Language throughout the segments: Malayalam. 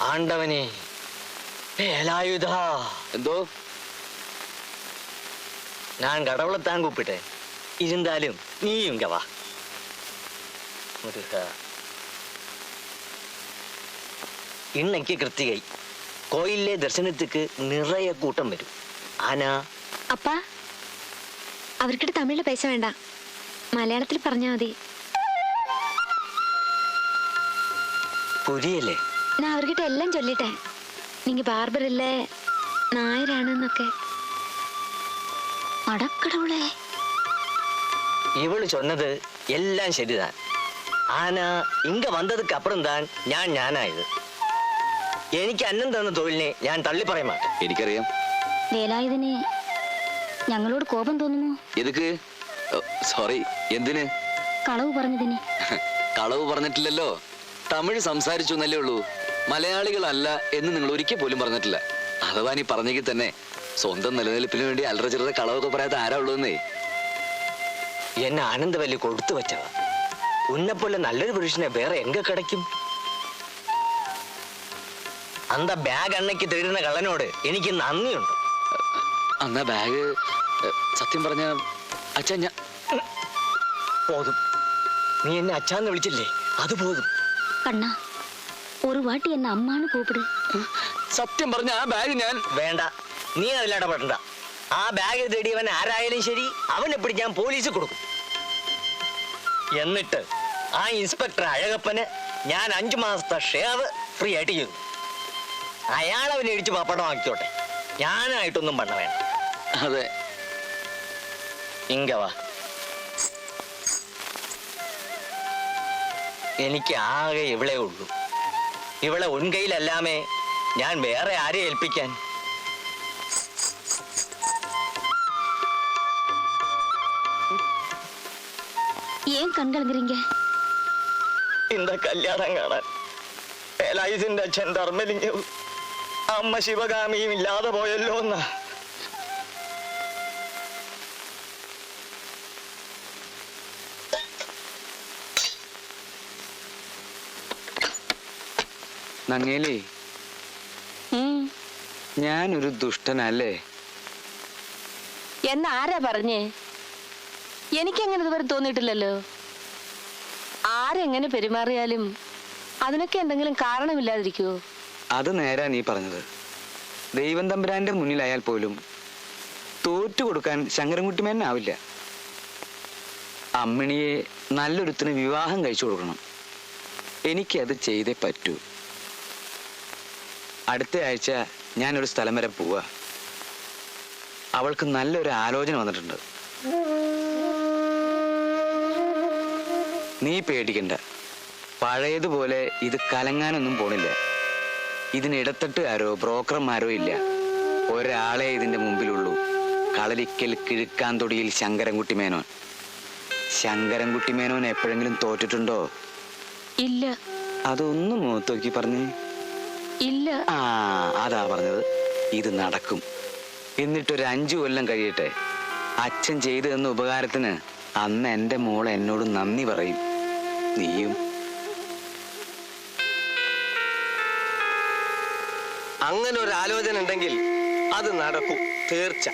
മുരുക വേലായുധ. എന്തോ? ഞാൻ കടവളത്താൻ കൂപ്പിട്ടെ. ഇരുന്നാലും നീയും ഗവാ. മുരുക. ഇണ്ണയ്ക്ക് കൃത്തികൈ കോയിലെ ദർശനത്തിക്ക് നിറയെ കൂട്ടം വരും. ആന. അപ്പ അവർക്കിട്ട് തമിഴിൽ പൈസ വേണ്ട. മലയാളത്തിൽ പറഞ്ഞാൽ മതി. പുരിയല്ലേ நான் அவர்கிட்ட எல்லாம் சொல்லிட்டேன் நீங்க பார்பர் இல்ல നായരാണെന്നൊക്കെ അടക്കടവുളെ இவளு சொன்னது எல்லாம் சரிதான் ஆனா இங்க வந்ததுக்கு அப்புறம் தான் ഞാൻ ഞാനായത് എനിക്ക് അന്നം തന്ന തൊഴിലിനെ ഞാൻ തള്ളി പറയാൻ മാട്ടേൻ എനിക്കറിയാം വേലായുധന് ഞങ്ങളോട് കോപം തോന്നുന്നു എതുക്ക് സോറി എന്തിന് കളവ് പറഞ്ഞതിന് കളവ് പറഞ്ഞിട്ടില്ലല്ലോ തമിഴ് സംസാരിച്ചു എന്നല്ലേ ഉള്ളൂ. മലയാളികളല്ല എന്ന് നിങ്ങൾ ഒരിക്കൽ പോലും പറഞ്ഞിട്ടില്ല. അഥവാ നീ പറഞ്ഞെങ്കിൽ തന്നെ സ്വന്തം നിലനിൽപ്പിന് വേണ്ടി അല്ലറ ചില്ലറ കളവൊക്കെ പറയാത്ത ആരാ ഉള്ളതെന്നേ? എന്നെ ആനന്ദവല്ലി കൊടുത്തു വെച്ചവ ഉന്നെപ്പോലെ നല്ലൊരു പുരുഷനെ വേറെ എങ്ക കിടക്കും? അന്ത ബാഗ് അണ്ണയ്ക്ക് തരുന്ന കള്ളനോട് എനിക്ക് നന്ദിയുണ്ട്. അന്ന ബാഗ് സത്യം പറഞ്ഞ അച്ഛൻ ഞാൻ പോതും. നീ എന്നെ അച്ഛാന്ന് വിളിച്ചില്ലേ? അത് പോതും. കണ്ണാ. ഒരു വാട്ടി എന്നെ അമ്മാണ് കൂപ്പിട്. സത്യം പറഞ്ഞ ആ ബാഗ് ഞാൻ വേണ്ട. നീ അതിൽ ഇടപെടണ്ട. ആ ബാഗ് തേടിയവൻ ആരായാലും ശരി അവനെ പിടിക്കാൻ പോലീസ് കൊടുക്കും. എന്നിട്ട് ആ ഇൻസ്പെക്ടർ അഴകപ്പന് ഞാൻ അഞ്ചു മാസത്തെ ഷേവ് ഫ്രീ ആയിട്ട് ചെയ്തു. അയാൾ അവനെ ഇടിച്ച് പപ്പടമാക്കിയോട്ടെ ഞാനായിട്ടൊന്നും പണ വേണ്ട. അതെ. ഇങ്ക എനിക്ക് ആകെ ഇവളെ ഉള്ളൂ. ഇവളെ ഉൻകൈയിലല്ലാമേ ഞാൻ വേറെ ആരെ ഏൽപ്പിക്കാൻ? എന്താ கண்கலங்குறீங்க இந்த കല്യാണം കാണാൻ? എലൈസിന്റെ അച്ഛൻ ധർമ്മലിംഗവും അമ്മ ശിവകാമിയും ഇല്ലാതെ പോയല്ലോ എന്നാ നങ്ങേലി. ഞാനൊരു ദുഷ്ടനല്ലേ? എന്ന് ആരാ പറഞ്ഞേ? എനിക്കങ്ങനെ ഇതുവരെ തോന്നിയിട്ടില്ലല്ലോ. ആരെങ്ങനെ പെരുമാറിയാലും അതിനൊക്കെ എന്തെങ്കിലും കാരണമില്ലാതിരിക്കുവോ? അത് നേരാ നീ പറഞ്ഞത്. ദൈവം തമ്പുരാന്റെ മുന്നിലായാൽ പോലും തോറ്റു കൊടുക്കാൻ ശങ്കരൻകുട്ടിമേനാവില്ല അമ്മിണിയെ നല്ലൊരുത്തിന് വിവാഹം കഴിച്ചു കൊടുക്കണം. എനിക്കത് ചെയ്തേ പറ്റൂ. അടുത്ത ആഴ്ച ഞാനൊരു സ്ഥലം വരെ പോവാ. അവൾക്ക് നല്ലൊരു ആലോചന വന്നിട്ടുണ്ട്. നീ പേടിക്കണ്ട. പഴയതുപോലെ ഇത് കലങ്ങാനൊന്നും പോണില്ല. ഇതിനിടത്തിട്ട് ആരോ ബ്രോക്കർമാരോ ഇല്ല. ഒരാളെ ഇതിന്റെ മുമ്പിലുള്ളൂ. കളരിക്കൽ കിഴുക്കാന്തൊടിയിൽ ശങ്കരൻകുട്ടി മേനോൻ. ശങ്കരൻകുട്ടി മേനോൻ എപ്പോഴെങ്കിലും തോറ്റിട്ടുണ്ടോ? ഇല്ല. അതൊന്നും മുഖത്തോക്കി പറഞ്ഞേ. ഇല്ല. ആ അതാ പറഞ്ഞത്. ഇത് നടക്കും. എന്നിട്ടൊരു അഞ്ചു കൊല്ലം കഴിയട്ടെ. അച്ഛൻ ചെയ്തു തന്ന ഉപകാരത്തിന് അന്ന് എന്റെ മോൾ എന്നോട് നന്ദി പറയും. നീയും. അങ്ങനെ ഒരു ആലോചന ഉണ്ടെങ്കിൽ അത് നടക്കും. തീർച്ച.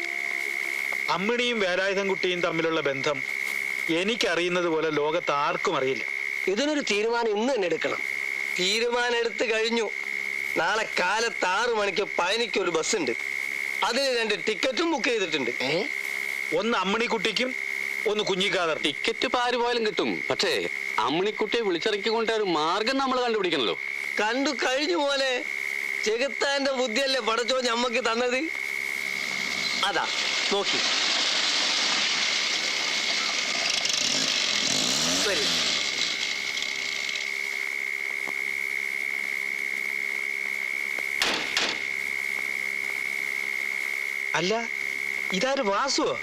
അമ്മിണിയും വേലായുധൻകുട്ടിയും തമ്മിലുള്ള ബന്ധം എനിക്കറിയുന്നത് പോലെ ലോകത്ത് ആർക്കും അറിയില്ല. ഇതിനൊരു തീരുമാനം ഇന്ന് തന്നെ എടുക്കണം. തീരുമാനം എടുത്തു കഴിഞ്ഞു. നാളെ കാലത്ത് ആറു മണിക്ക് പഴനിക്ക് ഒരു ബസ് ഉണ്ട് അതിന് രണ്ട് ടിക്കറ്റും ബുക്ക് ചെയ്തിട്ടുണ്ട്. ഒന്ന് അമ്മണിക്കുട്ടിക്കും ഒന്ന് കുഞ്ഞിക്കാതർ. ടിക്കറ്റ് ഇപ്പൊ ആര് പോയാലും കിട്ടും. പക്ഷേ അമ്മണിക്കുട്ടിയെ വിളിച്ചിറക്കി കൊണ്ടുവരാൻ ഒരു മാർഗം നമ്മൾ കണ്ടുപിടിക്കണല്ലോ. കണ്ടു കഴിഞ്ഞു പോലെ ചെകുത്താന്റെ ബുദ്ധിയല്ലേ പടച്ചോ ഞമ്മക്ക് തന്നത്? അതാ നോക്കി. വരൂ. അല്ല ഇതാര് വാസുവോ?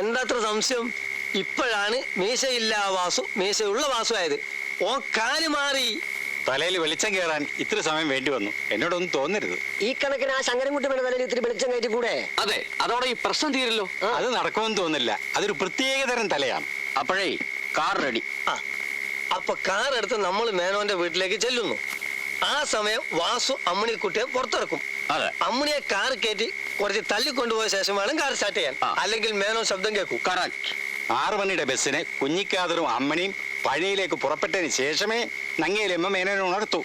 എന്താത്ര സംശയം? ഇപ്പോഴാണ് മീശയില്ല വാസു മീശയുള്ള വാസു ആയത് ഓ കാൽ മാറി. തലയിൽ വെളിച്ചം കയറാൻ ഇത്ര സമയം വേണ്ടി വന്നു. എന്നോടൊന്നും തോന്നരുത്. ഈ കണക്കിന് ആ ശങ്കരൻകുട്ടി വേണ്ട തലയിൽ ഇത്തിരി വെളിച്ചം കയറ്റി കൂടെ അതെ അതോടെ ഈ പ്രശ്നം തീരല്ലോ. അത് നടക്കുമെന്ന് തോന്നില്ല. അതൊരു പ്രത്യേക തരം തലയാണ്. അപ്പോഴേ കാർ റെഡി. ആ അപ്പൊ കാർ എടുത്ത് നമ്മൾ മേനോന്റെ വീട്ടിലേക്ക് ചെല്ലുന്നു. ആ സമയം വാസു അമ്മണിക്കുട്ടിയെ പുറത്തിറക്കും. അതെ. അമ്മണിയെ കാർ കയറ്റി കുറച്ച് തള്ളിക്കൊണ്ടുപോയ ശേഷം വേണം കാർ സ്റ്റാർട്ട് ചെയ്യാൻ. അല്ലെങ്കിൽ മേനോ ശബ്ദം കേൾക്കൂ. കറക്റ്റ് ആറ് മണിയുടെ ബസ്സിന് കുഞ്ഞിക്കാതറും അമ്മണിയും പഴനിയിലേക്ക് പുറപ്പെട്ടതിന് ശേഷമേ നങ്ങയിലമ്മ മേനോനെ ഉണർത്തു.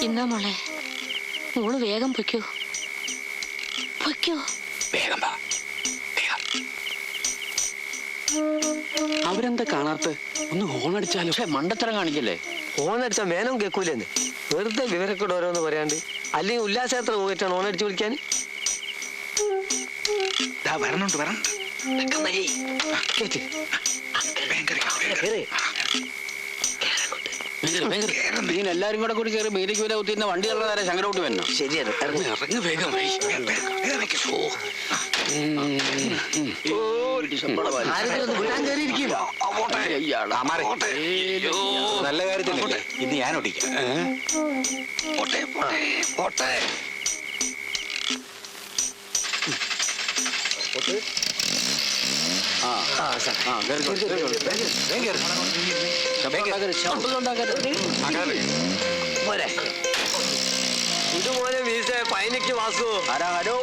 ഇന്നാ മോളെ മോൾ വേഗം പൊയ്ക്കോ. പൊയ്ക്കോ. വേഗം അവരെന്താ കാണാത്ത ഒന്ന് ഹോൺ അടിച്ചാലോ? മണ്ടത്തരം കാണിക്കല്ലേ? ഹോണടിച്ചാൽ മേനം കേൾക്കൂലെന്ന്. വെറുതെ വിവരക്കൂടെ ഓരോന്ന് പറയാണ്ട്. അല്ലെങ്കിൽ ഉല്ലാസയാത്ര പോയിട്ടാണ് ഓണടിച്ച് വിളിക്കാൻ? വരണുണ്ട് വരണം കേറ്റ് നീ എല്ലാരും കൂടെ കൂടി കയറി മീതിക്ക് വില കുത്തിരുന്ന വണ്ടി ഇറങ്ങാതെ ശങ്കരകുട്ടി വന്നു. ശരിയാണ് ഇറങ്ങി. വേഗം. നല്ല കാര്യത്തിലല്ലേ? ഇന്ന് ഞാൻ ഓടിക്കാം പോട്ടെ പോട്ടെ പോരെ ഇതുപോലെ വീസ പൈനക്ക് വാസു ഹര ഹരോ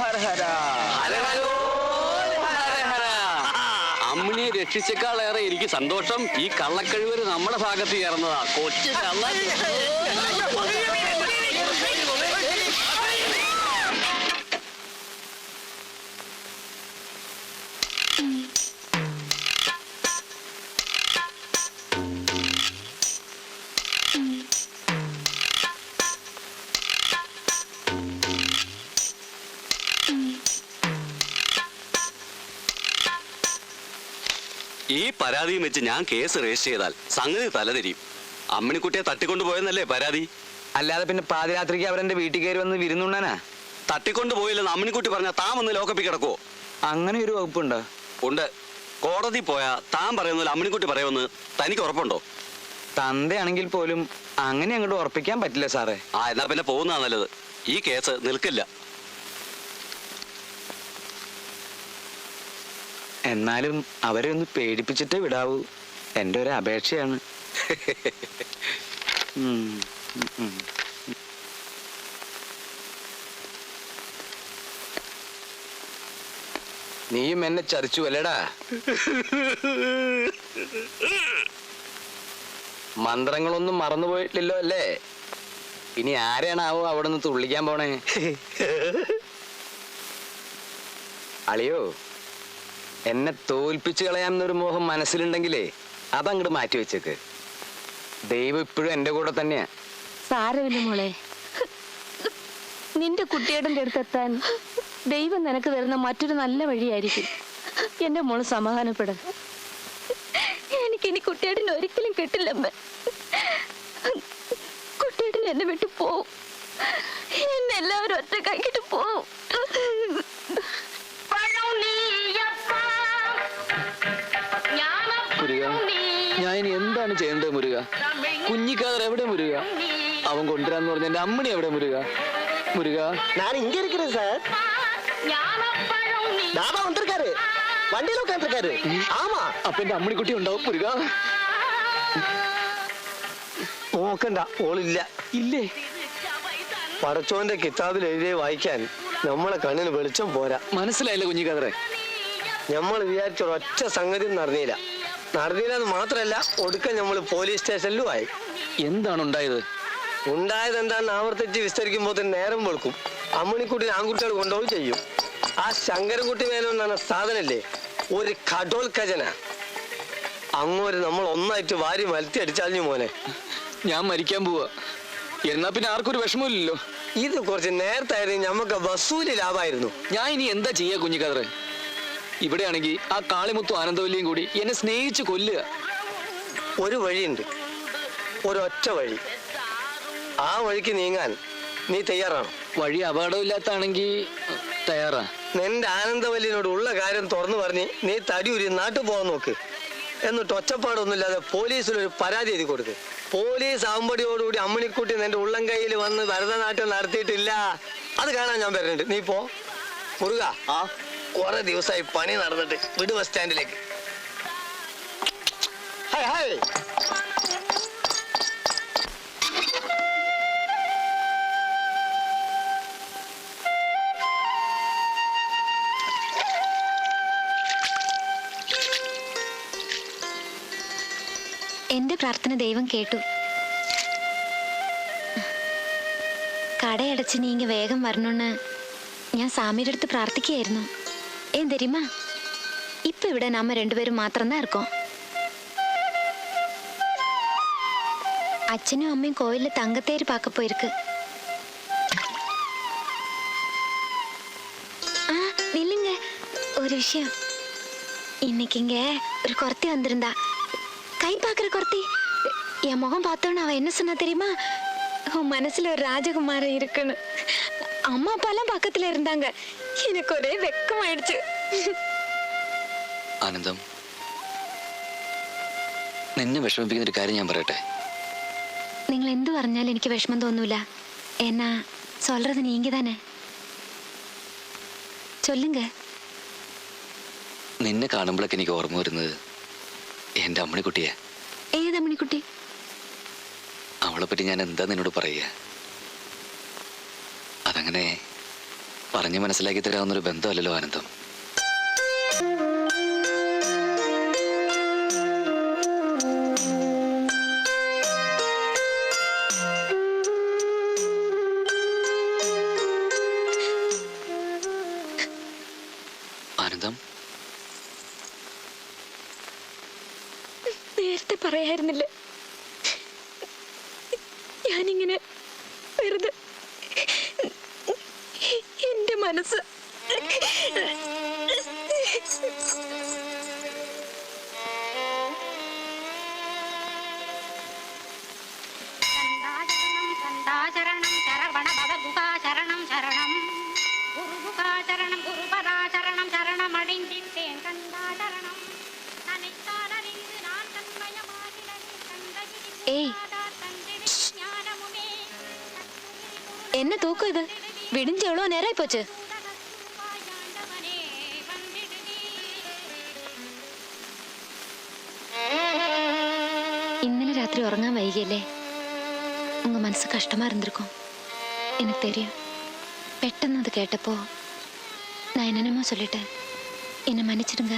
ഹര ഹര അമ്മിണിയെ രക്ഷിച്ചേക്കാളേറെ എനിക്ക് സന്തോഷം ഈ കള്ളക്കഴിവര് നമ്മുടെ ഭാഗത്ത് ചേർന്നതാ കൊച്ചു കള്ള പരാതിയും വെച്ച് ഞാൻ കേസ് രജിസ്റ്റർ ചെയ്താൽ സംഗതി തലതിരിയും. അമ്മിണിക്കുട്ടിയെ തട്ടിക്കൊണ്ടുപോയെന്നല്ലേ പരാതി? അല്ലാതെ പിന്നെ പാതിരാത്രിക്ക് അവരെന്റെ വീട്ടിൽ കയറി വന്ന് വിരുന്നുണ്ണാനാ? തട്ടിക്കൊണ്ടുപോയില്ലെന്ന് അമ്മിണിക്കുട്ടി പറഞ്ഞാൽ താൻ വന്ന് ലോക്കപ്പിൽ കിടക്കുവോ? അങ്ങനെ ഒരു വകുപ്പുണ്ടോ? ഉണ്ട്. കോടതി പോയാ താൻ പറയുന്നില്ല അമ്മിണിക്കുട്ടി പറയുമെന്ന് തനിക്ക് ഉറപ്പുണ്ടോ? തന്തയാണെങ്കിൽ പോലും അങ്ങനെ അങ്ങോട്ട് ഉറപ്പിക്കാൻ പറ്റില്ല സാറേ. ആ എന്നാ പിന്നെ പോകുന്നതാ നല്ലത്. ഈ കേസ് നിൽക്കില്ല. എന്നാലും അവരെ ഒന്ന് പേടിപ്പിച്ചിട്ടേ വിടാവൂ. എന്റെ ഒരു അപേക്ഷയാണ്. നീയും എന്നെ ചതിച്ചു അല്ലേടാ? മന്ത്രങ്ങളൊന്നും മറന്നുപോയിട്ടില്ലല്ലോ അല്ലേ? ഇനി ആരെയാണാവോ അവിടെ നിന്ന് തുള്ളിക്കാൻ പോണേ? അളിയോ എന്നെ തോൽപ്പിച്ചു കളയാമെന്നൊരു മോഹം മനസ്സിലുണ്ടെങ്കിലേ അതങ്ങോട്ട് മാറ്റി വെച്ചേക്ക്. ദൈവം ഇപ്പോഴും എന്റെ കൂടെ തന്നെയാ. സാരമില്ല മോളെ. നിന്റെ കുട്ടിയുടെ അടുത്തെത്താൻ ദൈവം നിനക്ക് തരുന്ന മറ്റൊരു നല്ല വഴിയായിരിക്കും. എന്റെ മോൾ സമാധാനപ്പെടും. എനിക്കിനി കുട്ടിയുടെ ഒരിക്കലും കിട്ടില്ലമ്മ. കുട്ടിയുടെ എന്നെ വിട്ടു പോവും. എന്നെല്ലാവരും ഒറ്റക്കാക്കിട്ട് പോവും. എന്താണ് ചെയ്യേണ്ടത് മുരുക കുഞ്ഞിക്കാതർ എവിടെ മുരുക അവൻ കൊണ്ടുവരാന്ന് പറഞ്ഞ എന്റെ അമ്മണി എവിടെ മുരുക മുരുക நான் இங்க இருக்கிறேன் சார் தாதா வந்திருக்காரு வண்டியில உட்காந்துருக்காரு ஆமா അപ്പൊ എന്റെ അമ്മണിക്കുട്ടി ഉണ്ടാവും മുരുക നോക്കണ്ട ഓളില്ല ഇല്ലേ പടച്ചോന്റെ കിതാബിൽ എഴുതിയ വായിക്കാൻ നമ്മളെ കണ്ണിന് വെളിച്ചം പോരാ മനസ്സിലായില്ല കുഞ്ഞിക്കാതറെ നമ്മൾ വിചാരിച്ച ഒറ്റ സംഗതി നടന്നില്ല നടന്നില്ലെന്ന് മാത്രല്ല ഒടുക്കം നമ്മൾ പോലീസ് സ്റ്റേഷനിലും ആയി. എന്താണ് ഉണ്ടായത് ഉണ്ടായത് എന്താണെന്ന് ആവർത്തിച്ച് വിസ്തരിക്കുമ്പോൾ തന്നെ നേരം വെളുക്കും. അമ്മണിക്കുട്ടി ആൺകുട്ടികൾ കൊണ്ടുപോയി ചെയ്യും. ആ ശങ്കരൻകുട്ടി മേനോൻ എന്ന സാധനല്ലേ? ഒരു കജന അങ്ങോട്ട് നമ്മൾ ഒന്നായിട്ട് വാരി മലത്തി അടിച്ചാലിഞ്ഞു മോനെ. ഞാൻ മരിക്കാൻ പോവാ. എന്നാ പിന്നെ ആർക്കൊരു വിഷമമില്ലല്ലോ ഇത് കുറച്ച് നേരത്തായിരുന്നു. ഞമ്മക്ക് വസൂലി ലാഭായിരുന്നു. ഞാൻ ഇനി എന്താ ചെയ്യാ കുഞ്ഞിക്കാതറെ? ഇവിടെയാണെങ്കിൽ ആ കാളിമുത്തു ആനന്ദവല്ലിയും കൂടി എന്നെ സ്നേഹിച്ച് കൊല്ലുക. ഒരു വഴിയുണ്ട്. ഒരൊറ്റ വഴി. ആ വഴിക്ക് നീങ്ങാൻ നീ തയ്യാറാണോ? വഴി അപകടമില്ലാത്താണെങ്കിൽ തയ്യാറാ. നിന്റെ ആനന്ദവല്ലിനോട് ഉള്ള കാര്യം തുറന്നു പറഞ്ഞ് നീ തടിയൂരി നാട്ടിൽ പോകാൻ നോക്ക്. എന്നിട്ട് ഒച്ചപ്പാടൊന്നുമില്ലാതെ പോലീസിൽ ഒരു പരാതി എഴുതി കൊടുക്ക്. പോലീസ് അമ്പടിയോടുകൂടി അമ്മണിക്കുട്ടി നിന്റെ ഉള്ളം കയ്യിൽ വന്ന് ഭരതനാട്യം നടത്തിയിട്ടില്ല. അത് കാണാൻ ഞാൻ വരുന്നുണ്ട്. നീ പോ. മുറുക ആ. കുറെ ദിവസമായി പണി നടന്നിട്ട് വിട് ബസ് സ്റ്റാൻഡിലേക്ക് ഹായ് ഹായ് എന്റെ പ്രാർത്ഥന ദൈവം കേട്ടു. കടയടച്ച് നീങ്ങി വേഗം വരണമെന്ന് ഞാൻ സ്വാമിയുടെ അടുത്ത് പ്രാർത്ഥിക്കുകയായിരുന്നു. ஏன் தெரியுமா? இப்ப விட நாம ரெண்டு பேரும் மாத்திரம்தான் இருக்கோம். அச்சனும் அம்மையும் கோயில்ல தங்கத்தேர் பார்க்க போயிருக்கு. நில்லுங்க. ஒரு விஷயம். இன்னைக்கு இங்க ஒரு குரத்தி வந்திருந்தா. கை பாக்குற குரத்தி. என் முகம் பார்த்தோன்னு அவன் என்ன சொன்னா தெரியுமா? உன் மனசுல ஒரு ராஜகுமாரன் இருக்குன்னு. அம்மா அப்பாலாம் பக்கத்துல இருந்தாங்க. எனக்கு ஒரே வெக்கமாயிடுச்சு ആനന്ദം നിന്നെ വിഷമിപ്പിക്കുന്ന ഒരു കാര്യം ഞാൻ പറയട്ടെ നിങ്ങൾ എന്ത് പറഞ്ഞാലും എനിക്ക് വിഷമം തോന്നൂല എന്നാ சொல்றது நீங்க தானே சொல்லுங்க നിന്നെ കാണുമ്പോഴൊക്കെ എനിക്ക് ഓർമ്മ വരുന്നത് എൻ്റെ അമ്മണിക്കുട്ടിയെ ഏത് അമ്മണിക്കുട്ടി അവളെ പറ്റി ഞാൻ എന്താ നിന്നോട് പറയുക അതങ്ങനെ പറഞ്ഞു മനസ്സിലാക്കി തരാവുന്നൊരു ബന്ധമല്ലല്ലോ ആനന്ദം. ആനന്ദം? നേരത്തെ പറയായിരുന്നില്ല? ഞാനിങ്ങനെ വെറുതെ മനസ്സ് சரணம் சரவண பவ குகா சரணம். சரணம் குரு குகா சரணம் குருபதா சரணம் என்ன தூக்கு இது? விடிஞ்சு எவ்வளோ நேரம் போச்சு ഇന്നലെ രാത്രി ഉറങ്ങാൻ വൈകിയല്ലേ? ഉങ്ങ മനസ്സ് കഷ്ടമായിരുന്നിരിക്കും എനിക്ക് തരും പെട്ടെന്ന് അത് കേട്ടപ്പോ ഞാൻ ചൊല്ലിട്ട് എന്നെ മനിച്ചിടുങ്ക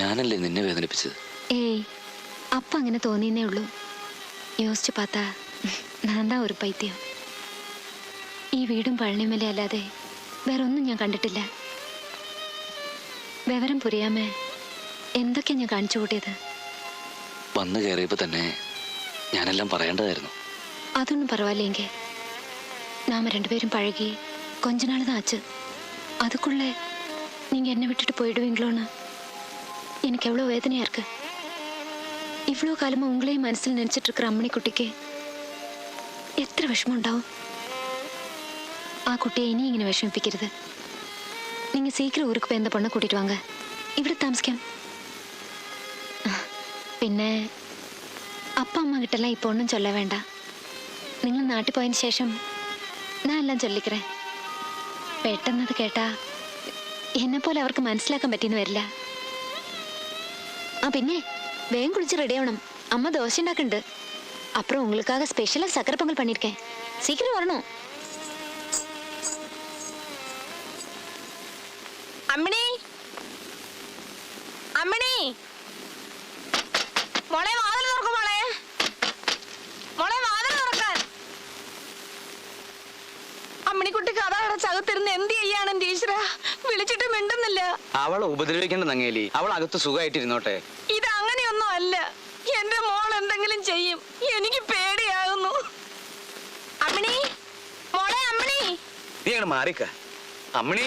ഞാനല്ലേ നിന്നെ വേദനിപ്പിച്ചത്? ഏയ് അപ്പ അങ്ങനെ തോന്നിയെന്നേ ഉള്ളൂ. യോസിച്ച് പാത്താ ഞാൻ ഒരു പൈത്യം. ഈ വീടും പഴനിമല അല്ലാതെ വേറൊന്നും ഞാൻ കണ്ടിട്ടില്ല വിവരം പുരിയാമേ എന്തൊക്കെയാ ഞാൻ കാണിച്ചു കൂട്ടിയത് വന്നു കയറിയപ്പോൾ തന്നെ ഞാനെല്ലാം പറയേണ്ടതായിരുന്നു അതൊന്നും പരവായില്ലേങ്ക നാമ രണ്ടുപേരും പഴകി கொஞ்ச நாள் தான் ஆச்சு அதுக்குள்ள நீங்க என்ன விட்டுட்டு போயிடுவீங்களோன்னு எனக்கு எவ்வளோ வேதனையா இருக்கு இவ்வளோ காலமா உங்களையும் மனசில் நினைச்சிட்டு இருக்கிற அம்மணி குட்டிக்கு എത്ര വിഷമം ഉണ്ടാവും ആ കുട്ടിയെ ഇനി ഇങ്ങനെ വിഷമിപ്പിക്കരുത്. നിങ്ങൾ സീക്കിരം ഊരുക്ക് എന്താ പൊണ്ണ കൂട്ടിട്ട് വാങ്ങ ഇവിടെ താമസിക്കാം. പിന്നെ അപ്പ അമ്മ കിട്ടെല്ലാം ഇപ്പൊ ഒന്നും ചൊല്ല വേണ്ട. നിങ്ങൾ നാട്ടിൽ പോയതിന് ശേഷം ഞാൻ എല്ലാം ചൊല്ലിക്കറേ. പെട്ടെന്നത് കേട്ടാ എന്നെപ്പോലെ അവർക്ക് മനസ്സിലാക്കാൻ പറ്റിയെന്ന് വരില്ല. ആ പിന്നെ വേഗം കുളിച്ച് റെഡി ആവണം. അമ്മ ദോശ ഉണ്ടാക്കുന്നുണ്ട്. അപ്പുറം ഉങ്ങൾക്കാകെ ஸ்பெஷலாக സക്കര പൊങ്കൽ പണിയിരിക്കേ சீக்கிரம் വരണോ? അമ്മിണി? അമ്മിണി? മോളെ വാതിൽ തുറക്കും മോളെ. മോളെ വാതിൽ തുറക്കാൻ. അമ്മിണിക്കുട്ടി കഥ അടച്ചകത്തിരുന്ന് എന്ത് ചെയ്യാണ് ടീച്ചറ വിളിച്ചിട്ട് മിണ്ടുന്നില്ല. അവൾ ഉപദ്രവിക്കേണ്ട നങ്ങേലി. അവൾ അകത്ത് സുഖമായിട്ടിരുന്നോട്ടെ. ഇത് അങ്ങനെയൊന്നും അല്ല. എന്റെ മോൾ എന്തെങ്കിലും ചെയ്യും. എനിക്ക് പേടിയാകുന്നു. അമ്മിണി? മോളെ അമ്മിണി? നീ അങ്ങോട്ട് മാറിക്ക. അമ്മണി?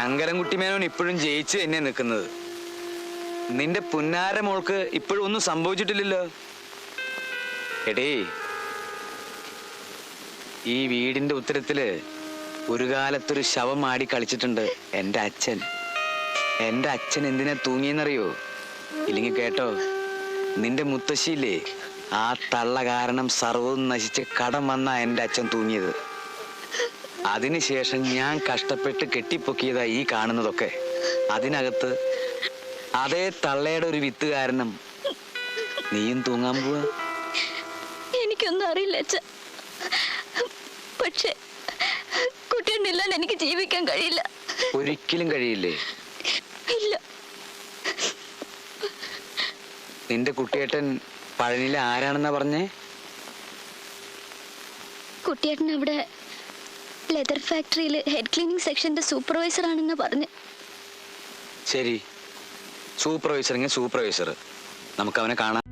ശങ്കരൻകുട്ടി മേനോൻ ഇപ്പോഴും ജയിച്ച് തന്നെ നിൽക്കുന്നത്. നിന്റെ പുന്നാര മോൾക്ക് ഇപ്പോഴും ഒന്നും സംഭവിച്ചിട്ടില്ലല്ലോ. എടേ ഈ വീടിന്റെ ഉത്തരത്തിൽ ഒരു കാലത്തൊരു ശവം മാടി കളിച്ചിട്ടുണ്ട് എന്റെ അച്ഛൻ. എന്റെ അച്ഛൻ എന്തിനാ തൂങ്ങിയെന്നറിയോ? ഇല്ലെങ്കിൽ കേട്ടോ നിന്റെ മുത്തശ്ശിയില്ലേ? ആ തള്ള കാരണം സർവവും നശിച്ച് കടം വന്നാ എന്റെ അച്ഛൻ തൂങ്ങിയത്. അതിനുശേഷം ഞാൻ കഷ്ടപ്പെട്ട് കെട്ടിപ്പൊക്കിയതാ ഈ കാണുന്നതൊക്കെ. അതിനകത്ത് അതേ തള്ളയുടെ ഒരു വിത്ത് കാരണം നീയും തൂങ്ങാൻ പോവാ. എനിക്കൊന്നും അറിയില്ല അച്ഛ. പക്ഷെ കുട്ടിയുണ്ടില്ലാണ്ട് എനിക്ക് ജീവിക്കാൻ കഴിയില്ല. ഒരിക്കലും കഴിയില്ലേ? ഇല്ല. നിന്റെ കുട്ടിയേട്ടൻ പഴനിയിലെ ആരാണെന്നാ പറഞ്ഞേ? കുട്ടിയേട്ടൻ അവിടെ ലെതർ ഫാക്ടറിയിൽ ഹെഡ് ക്ലീനിങ് സെക്ഷന്റെ സൂപ്പർവൈസർ ആണെന്ന് പറഞ്ഞു. ശരി. Supervisor supervisor. നമുക്ക് അവനെ കാണാം.